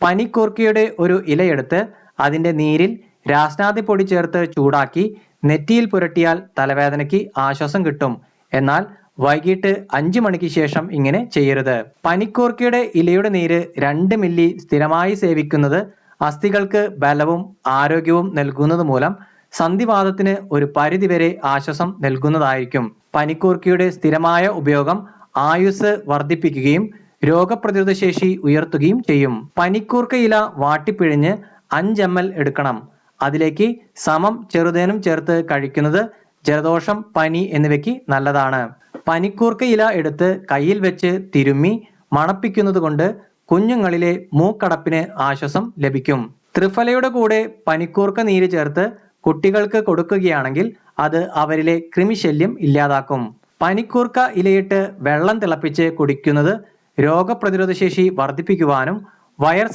പനിക്കൂർക്കയുടെ ഒരു ഇലയെടുത്ത് അതിന്റെ നീരിൽ രാസ്നാദി പൊടി ചേർത്ത് ചൂടാക്കി നെറ്റിയിൽ പുരട്ടിയാൽ തലവേദനയ്ക്ക് ആശ്വാസം കിട്ടും. എന്നാൽ വൈകിട്ട് അഞ്ചു മണിക്ക് ശേഷം ഇങ്ങനെ ചെയ്യരുത്. പനിക്കൂർക്കയുടെ ഇലയുടെ നീര് രണ്ട് മില്ലി സ്ഥിരമായി സേവിക്കുന്നത് അസ്ഥികൾക്ക് ബലവും ആരോഗ്യവും നൽകുന്നത് മൂലം സന്ധിവാദത്തിന് ഒരു പരിധിവരെ ആശ്വാസം നൽകുന്നതായിരിക്കും. പനിക്കൂർക്കയുടെ സ്ഥിരമായ ഉപയോഗം ആയുസ് വർദ്ധിപ്പിക്കുകയും രോഗപ്രതിരോധ ശേഷി ഉയർത്തുകയും ചെയ്യും. പനിക്കൂർക്ക ഇല വാട്ടിപ്പിഴിഞ്ഞ് അഞ്ച് എം എൽ എടുക്കണം. അതിലേക്ക് സമം ചെറുതേനും ചേർത്ത് കഴിക്കുന്നത് ജലദോഷം പനി എന്നിവയ്ക്ക് നല്ലതാണ്. പനിക്കൂർക്ക ഇല എടുത്ത് കയ്യിൽ വെച്ച് തിരുമ്മി മണപ്പിക്കുന്നത് കൊണ്ട് കുഞ്ഞുങ്ങളിലെ മൂക്കടപ്പിന് ആശ്വാസം ലഭിക്കും. ത്രിഫലയുടെ കൂടെ പനിക്കൂർക്ക നീര് ചേർത്ത് കുട്ടികൾക്ക് കൊടുക്കുകയാണെങ്കിൽ അത് അവരിലെ കൃമിശല്യം ഇല്ലാതാക്കും. പനിക്കൂർക്ക ഇലയിട്ട് വെള്ളം തിളപ്പിച്ച് കുടിക്കുന്നത് രോഗപ്രതിരോധ ശേഷി വർദ്ധിപ്പിക്കുവാനും വയർ